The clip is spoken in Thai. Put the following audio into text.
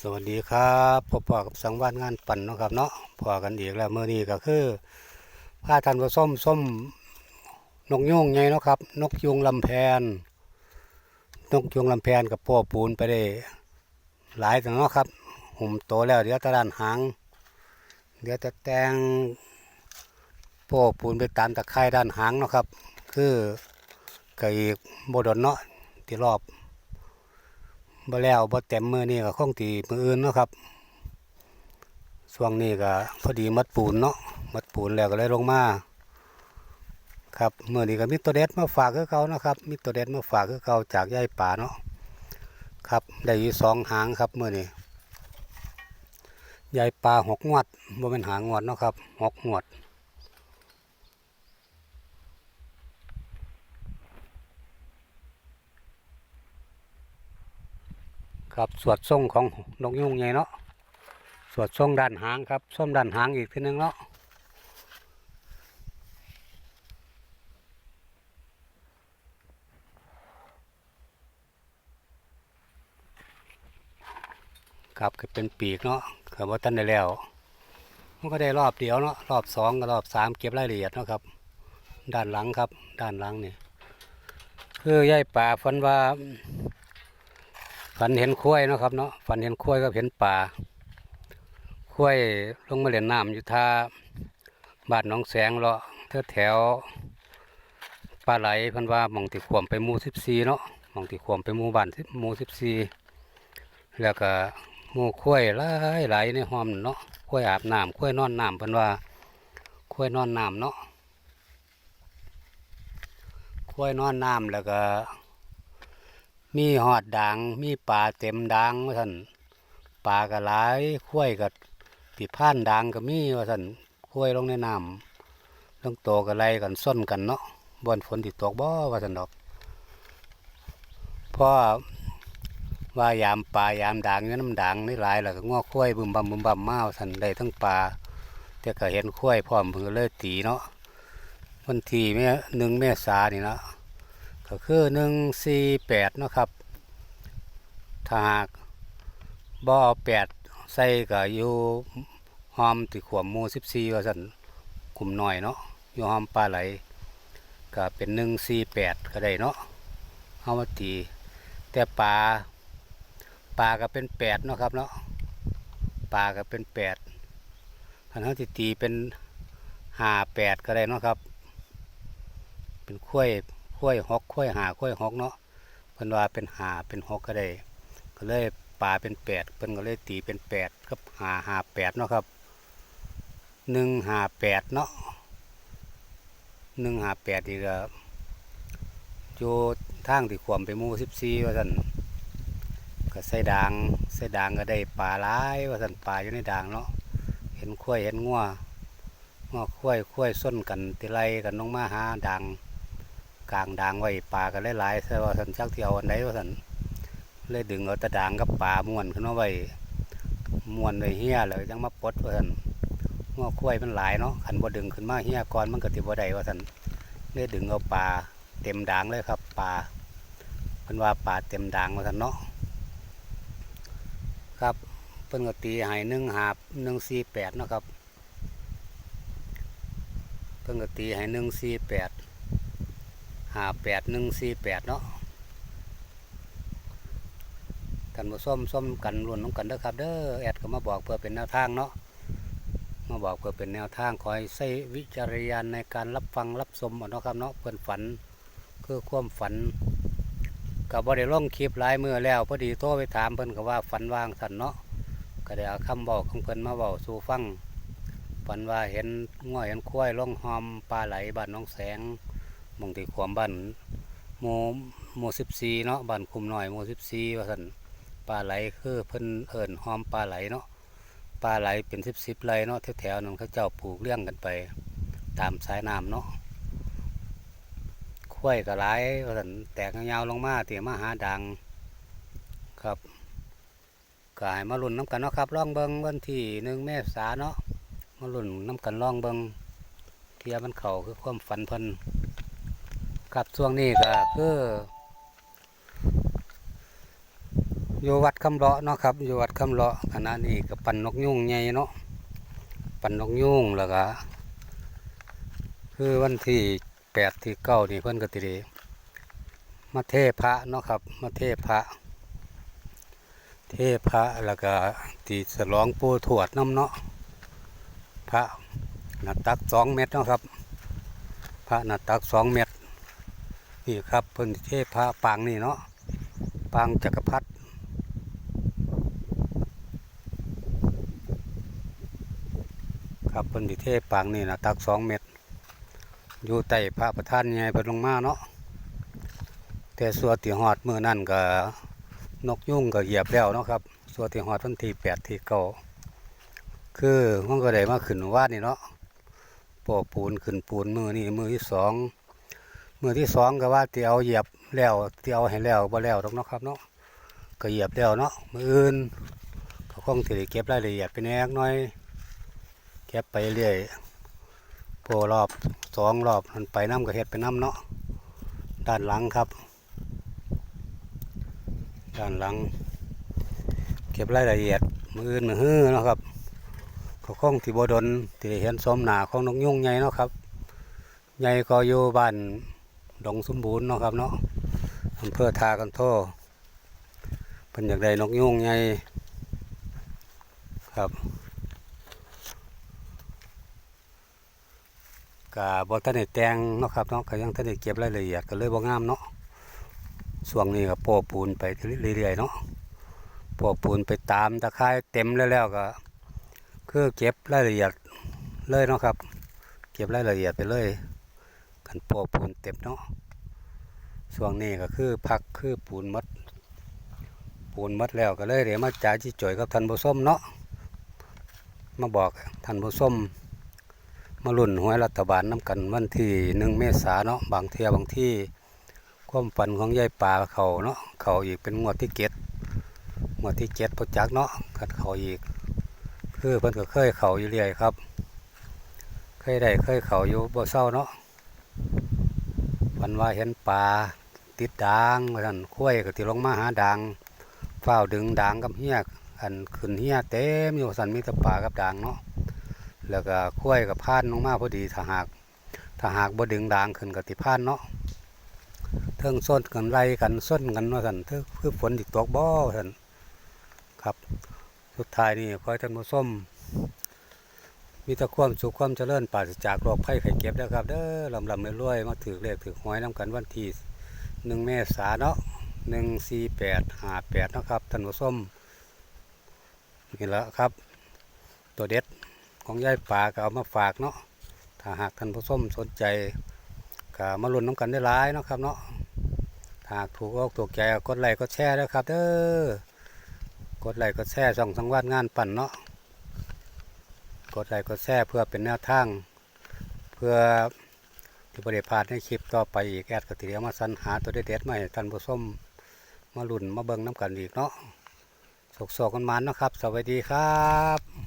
สวัสดีครับพบปอกับสังวานงานปั่นเนาะครับเนาะพอกันอีกแล้วเมื่อนี้ก็คือผ้าทันผส้มส้มนกยุงไงเนาะครับ นกยุงลำแพน นกยุงลำแพนกับพ่อปูนไปได้หลายตัวเนาะครับหุ่มโตแล้วเดี๋ยวตะด้านหาง เดี๋ยวจะแต่งพ่อปูนไปตามตะไคร่ด้านหางเนาะครับ คือก็อีกโบดนเนาะที่รอบ บ่แล้วบ่เต็มมือนี่ก็คงตีมืออื่นเนาะครับช่วงนี้ก็พอดีมัดปูนเนาะมัดปูนแล้วก็เลยลงมาครับเมื่อนี้ก็มีตัวเด็ดมาฝากคือเขานะครับมีตัวเด็ดมาฝากคือเขาจากยายป่าเนาะครับได้อยู่สองหางครับเมื่อนี้ยายป่าหกงวดบ่เป็นหางงวดเนาะครับหกงวด ครับสวดทรงของนกยุงไงเนาะสวดทรงด้านหางครับส้มด้านหางอีกทีหนึงเนาะครับก็เป็นปีกเนาะครับว่าท่านได้แล้ว มันก็ได้รอบเดียวเนาะรอบสองกับรอบสามเก็บรายละเอียดเนาะครับ ด้านหลังครับ ด้านหลังนี่คือยายป่าฝันว่า ฝันเห็นคุ้ยนะครับเนาะฝันเห็นคุ้ยก็เห็นป่าคุ้ยลงมาเล่นน้ำอยู่ท่าบ้านน้องแสงเลาะแถวแถวปลาไหลพันว่าหมองที่ขวมไปมูสิบสี่เนาะหมองที่ขวมไปมูบ้านมูสิบสี่แล้วก็หมู่คุ้วยหลายหลในห้อมเนาะคุ้ยอาบน้ำคุ้ยนอนน้ำพันว่าคุ้ยนอนน้ำเนาะคุ้ยนอนน้ำแล้วก็ มีหอดด่าง มีปลาเต็มด่างว่าท่านปลาก็หลายข้วยก็ติดผ่านด่างก็มีว่าท่านข้วยลงในน้ำลงโตก็ไล่กันส้นกันเนาะบอนฝนติดตกบ่ว่าท่านดอกเพราะว่ายามปลายามด่างอยู่น้ำด่างนี่หลายแล้วก็ง้อข้วยบึมบัมบึมบัมมาว่าท่านได้ทั้งปลาแต่ก็เห็นข้วยพร้อมเพิ่นก็เลยตีเนาะวันที่แม่หนึ่งเมษานี่เนาะ ก็คือหนึ่งสี่แปดนะครับ ถ้าหากบ่อแปดใส่ก็อยู่หอมติขวมมูสิบสี่ว่าสันกลุ่มหน่อยเนาะอยู่หอมปลาไหลก็เป็นหนึ่งสี่แปดก็ได้เนาะเอามาตีแต่ปลาปลาก็เป็นแปดเนาะครับเนาะปลาก็เป็นแปดคันเขาติตีเป็นห้าแปดก็ได้เนาะครับ เป็นข้วย ข้วยหกข้วยหาข้วยหอกเนาะเพิ่นว่าเป็นหาเป็นหอกก็ได้ก็เลยปลาเป็นแปดเพิ่นก็เลยตีเป็นแปดกับหาหาแปดเนาะครับหนึ่งหาแปดเนาะหนึ่งหาแปดอีกก็อยู่ทางที่ขวมไปมู่สิบสี่ว่าท่านก็ใส่ด่างใส่ด่างก็ได้ปลาหลายว่าท่านปลาอยู่ในด่างเนาะเห็นข้วยเห็นงัวงัวข้วยข้วยส้นกันติไลกันลงมาหาด่าง กลางด่างไว้ปลาก็หลายๆใช่ว่าสันชักเที่เอาอันใดว่าสันเลยดึงเอาตะด่างกับปลาม้วนขึ้นมาไว้ม้วนไว้เฮียเลยจังมาปดว่าสันงอคุ้ยมันหลายเนาะขันบ่ดึงขึ้นมาเฮียก่อนมันก็ติบ่ได้ว่าสันเลยดึงเอาปลาเต็มด่างเลยครับปลาเพิ่นว่าปลาเต็มด่างว่าสันเนาะครับเพิ่นก็ตีให้หนึ่งหาบหนึ่งสี่แปดนะครับเพิ่นก็ตีให้หนึ่งสี่แปด ห้าแปดหนึ่งสี่แปดเนาะกันมาส้มส้มกันรวนน้องกันเด้อครับเด้อแอดก็มาบอกเพื่อเป็นแนวทางเนาะมาบอกเพื่อเป็นแนวทางคอยใช้วิจารณญาณในการรับฟังรับชมเอาเนาะครับเนาะเพื่อนฝันคือความฝันกับบ่ได้ลงคลิปหลายมือแล้วพอดีโทรไปถามเพิ่อนก็ว่าฝันว่างสันเนาะก็ได้เอาคำบอกของเพิ่นมาบอกสู่ฟังฝันว่าเห็นง่อยเห็นควายล่องหอมปลาไหลบ้านน้องแสง มองทีความบ้านหมู่หมู่สิบสี่เนาะบ้านคุมหน่อยหมู่สิบสี่ว่าสันปลาไหลคือเพิ่นเอิ่นหอมปลาไหลเนาะปลาไหลเป็นสิบสิบไหลเนาะแถวๆนั้นเขาเจ้าปลูกเลี้ยงกันไป ตามสายน้ำเนาะข้วยก็หลายว่าสันแตกยาวลงมาเตี่ยมาหาดังครับก็ให้มาลุ่นน้ำกันเนาะครับล่องเบิงวันที่หนึ่งเมษาเนาะมาลุ่นน้ำกันล่องเบิงเทียมันเข่าคือความฝันเพิ่น ครับช่วงนี้ก็คืออยู่วัดคำเลาะเนาะครับอยู่วัดคำเลาะขณะนี้ก็ปั่นนกยุงใหญ่เนาะปั่นนกยุงแล้วก็คือวันที่แปดที่เก้านี่เพิ่นก็ติดมาเทพระเนาะครับ มาเทพระ เทพระแล้วก็ตีฉลองปูถวดน้ำเนาะพระหนาตักสองเมตรเนาะครับ พระหนาตักสองเมตร นี่ครับเพิ่นเทพระปางนี่เนาะปางจักรพรรดิครับเพิ่นเทพปางนี่นะตักสองเมตรอยู่ใต้พระประธานใหญ่เพิ่นลงมาเนาะแต่ส่วนที่หอดมือนั่นก็นกยุ่งก็เหยียบแล้วเนาะครับส่วนที่หอดวันที่แปดที่เก้าคือมันก็ได้มาขึ้นวาดนี่เนาะปอปูนขึ้นปูนมือนี่มือที่สอง มือที่สองก็ว่าเตียวเหยียบแล้วเตียวให้แล้วบ่แล้วดอกเนาะครับเนาะก็เหยียบแล้วเนาะมืออื่นก็คงสิได้เก็บรายละเอียดไปแน่น้อย เก็บไปเรื่อยโปรรอบสองรอบมันไปน้ำก็เฮ็ดไปน้ำเนาะด้านหลังครับ ด้านหลัง เก็บรายละเอียดมืออื่นมือฮื้อเนาะครับก็คงที่บ่ดนที่เห็นสมหนาของนกยุ่งใหญ่เนาะครับใหญ่ก็อยู่บ้าน ดงสมบูรณ์เนาะครับเนาะอำเภอทากันโทเป็นอยากได้นกยุงใหญ่ครับกะบ่ทันได้แตงเนาะครับเนาะก็ยังทันได้เก็บรายละเอียดก็เลยบ่งามเนาะช่วงนี้ก็ปะปูนไปเรื่อยๆเนาะปะปูนไปตามตะไคร้เต็มแล้วแล้วก็คือเก็บรายละเอียดเลยเนาะครับ เก็บรายละเอียดไปเลย กันโปปูนเต็มเนาะช่วงนี้ก็คือพักคือปูนหมดปูนหมดแล้วก็เลยเดี๋ยวมาจ่ายที่จ่อยกับท่านผู้ชมเนาะมาบอกท่านผู้ชมมาลุ่นหวยรัฐบาลน้ำกันวันที่หนึ่งเมษาเนาะบางเทียบางที่ความฝันของยายป่าเขาเนาะเขาอีกเป็นงวดที่เจ็ดงวดที่เจ็ดพอจักเนาะกัดเขาอีก คือเพิ่นก็เคยเขาอยู่เรื่อยครับ เคยได้เคยเขาอยู่บ่เศร้าเนาะ วันว่าเห็นปลาติดดางว่าท่านคุ้ยก็ติลงมาหาด่างเฝ้าดึงด่างกับเฮียอันขึ้นเฮียเต็มอยู่สันมีแต่ปลากับด่างเนาะแล้วก็คุ้ยกับพานลงมาพอดีถ้าหากถ้าหากบ่ดึงด่างขึ้นกับติพานเนาะเทิงส้นกันไล่กันส้นกันว่าท่านเทิงคือฝนติดตกบ่ว่าท่านครับ สุดท้ายนี่ขอให้ท่านผู้ชม มีแต่ความสุขความเจริญปราศจากโรคภัยไข้เจ็บนะครับเด้อลำลำรวยๆมาถือเลขถือหวยน้ำกันวันที่หนึ่งเมษาเนาะหนึ่งสี่แปดห้าแปดนาะครับท่านผู้มนี่แหละครับ ตัวเด็ดของยายป่าก็เอามาฝากเนาะถ้าหากท่านผู้ชมสนใจก็มาลุ้นน้ำกันได้หลายเนาะครับเนาะถ้าหากถูกอกถูกใจก็กดไลค์กดแชร์นะครับเด้อกดไลค์กดแชร์ช่องสังวาดงานปั่นเนาะ กดไลค์กดแชร์เพื่อเป็นแนวทาง เพื่อที่บริพาดในคลิปต่อไปอีกแอดกติเดียวมาสันหาตัวเด็ดๆมาให้ท่านผู้ชมมาลุ่นมาเบิ้งน้ำกันอีกเนาะโศกๆกันมาเนะครับ สวัสดีครับ